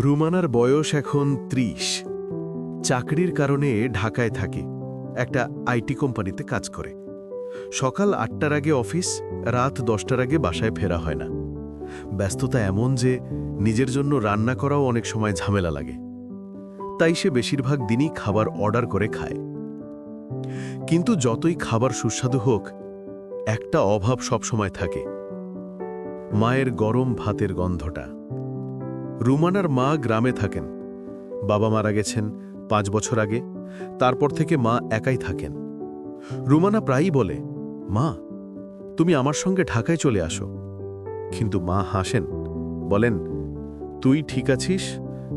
রুমানার বয়স এখন ত্রিশ। চাকরির কারণে ঢাকায় থাকে। একটা আইটি কোম্পানিতে কাজ করে। সকাল আটটার আগে অফিস, রাত দশটার আগে বাসায় ফেরা হয় না। ব্যস্ততা এমন যে নিজের জন্য রান্না করাও অনেক সময় ঝামেলা লাগে। তাই সে বেশিরভাগ দিনই খাবার অর্ডার করে খায়। কিন্তু যতই খাবার সুস্বাদু হোক, একটা অভাব সবসময় থাকে। মায়ের গরম ভাতের গন্ধটা। রুমানার মা গ্রামে থাকেন। বাবা মারা গেছেন পাঁচ বছর আগে, তারপর থেকে মা একাই থাকেন। রুমানা প্রায়ই বলে, মা, তুমি আমার সঙ্গে ঢাকায় চলে আসো। কিন্তু মা হাসেন, বলেন, তুই ঠিক আছিস?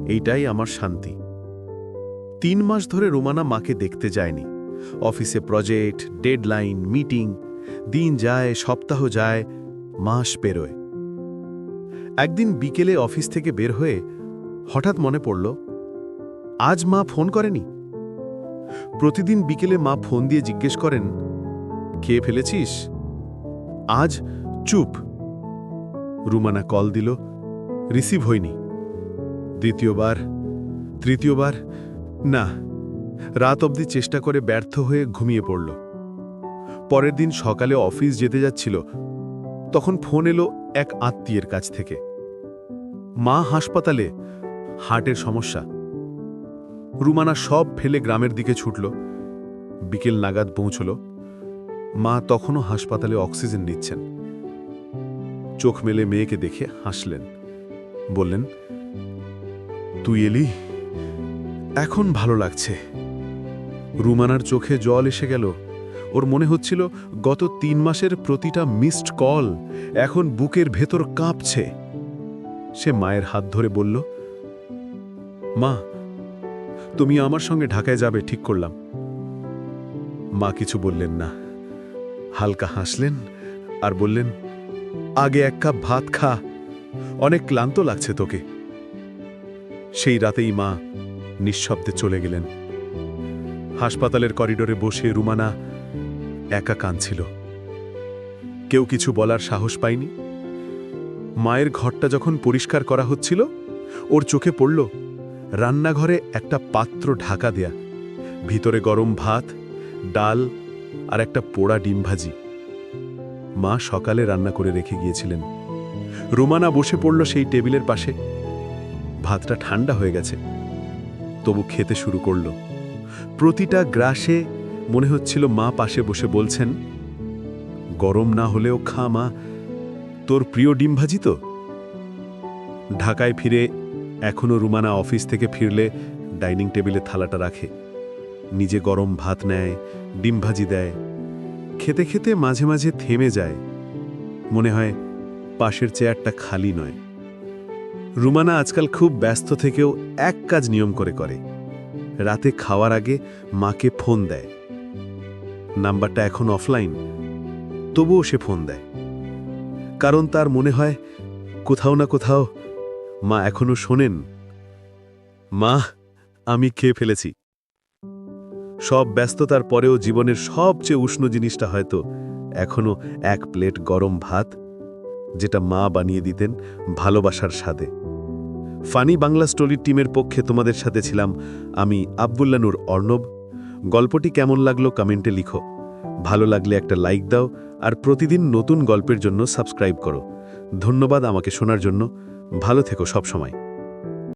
এইটাই আমার শান্তি। তিন মাস ধরে রুমানা মাকে দেখতে যায়নি। অফিসে প্রজেক্ট, ডেডলাইন, মিটিং, দিন যায়, সপ্তাহ যায়, মাস পেরোয়। একদিন বিকেলে অফিস থেকে বের হয়ে হঠাৎ মনে পড়ল, আজ মা ফোন করেনি। প্রতিদিন বিকেলে মা ফোন দিয়ে জিজ্ঞেস করেন খেয়ে ফেলেছিস? আজ চুপ। রুমানা কল দিল, রিসিভ হয়নি। দ্বিতীয়বার, তৃতীয়বার, না। রাত অবধি চেষ্টা করে ব্যর্থ হয়ে ঘুমিয়ে পড়ল। পরের দিন সকালে অফিস যেতে যাচ্ছিল তখন ফোন এলো এক আত্মীয়ের কাছ থেকে। মা হাসপাতালে, হার্টের সমস্যা। রুমানা সব ফেলে গ্রামের দিকে ছুটল। বিকেল নাগাদ পৌঁছল। মা তখনও হাসপাতালে অক্সিজেন নিচ্ছেন। চোখ মেলে মেয়েকে দেখে হাসলেন। বললেন, তুই এলি? এখন ভালো লাগছে। রুমানার চোখে জল এসে গেল। ওর মনে হচ্ছিল গত তিন মাসের প্রতিটা মিসড কল এখন বুকের ভেতর কাঁপছে। সে মায়ের হাত ধরে বলল, মা, তুমি আমার সঙ্গে ঢাকায় যাবে, ঠিক করলাম। মা কিছু বললেন না। হালকা হাসলেন আর বললেন, আগে এক কাপ ভাত খা, অনেক ক্লান্ত লাগছে তোকে। সেই রাতেই মা নিঃশব্দে চলে গেলেন। হাসপাতালের করিডোরে বসে রুমানা একা কাঁদছিল কেউ কিছু বলার সাহস পায়নি। মায়ের ঘরটা যখন পরিষ্কার করা হচ্ছিল, ওর চোখে পড়ল রান্নাঘরে একটা পাত্র ঢাকা দেয়া। ভিতরে গরম ভাত, ডাল আর একটা পোড়া ডিম ভাজি। মা সকালে রান্না করে রেখে গিয়েছিলেন। রুমানা বসে পড়ল সেই টেবিলের পাশে। ভাতটা ঠান্ডা হয়ে গেছে। তবু খেতে শুরু করল। প্রতিটা গ্রাসে মনে হচ্ছিল মা পাশে বসে বলছেন, গরম না হলেও খা মা। তোর প্রিয় ডিম ভাজি তো? ঢাকায় ফিরে এখনও রুমানা অফিস থেকে ফিরলে ডাইনিং টেবিলে থালাটা রাখে। নিজে গরম ভাত নেয়, ডিম ভাজি দেয়। খেতে খেতে মাঝে মাঝে থেমে যায়। মনে হয় পাশের চেয়ারটা খালি নয়। রুমানা আজকাল খুব ব্যস্ত থেকেও এক কাজ নিয়ম করে করে। রাতে খাওয়ার আগে মাকে ফোন দেয়। নাম্বারটা এখন অফলাইন। তবুও সে ফোন দেয়। কারণ তার মনে হয়, কোথাও না কোথাও মা এখনও শোনেন। মা, আমি খেয়ে ফেলেছি। সব ব্যস্ততার পরেও জীবনের সবচেয়ে উষ্ণ জিনিসটা হয়তো এখনও এক প্লেট গরম ভাত, যেটা মা বানিয়ে দিতেন ভালোবাসার স্বাদে। ফানি বাংলা স্টোরি টিমের পক্ষে তোমাদের সাথে ছিলাম আমি আবদুল্লানুর অর্ণব গল্পটি কেমন লাগল কমেন্টে লিখো। ভালো লাগলে একটা লাইক দাও আর প্রতিদিন নতুন গল্পের জন্য সাবস্ক্রাইব করো। ধন্যবাদ আমাকে শোনার জন্য। ভালো থেকো সবসময়।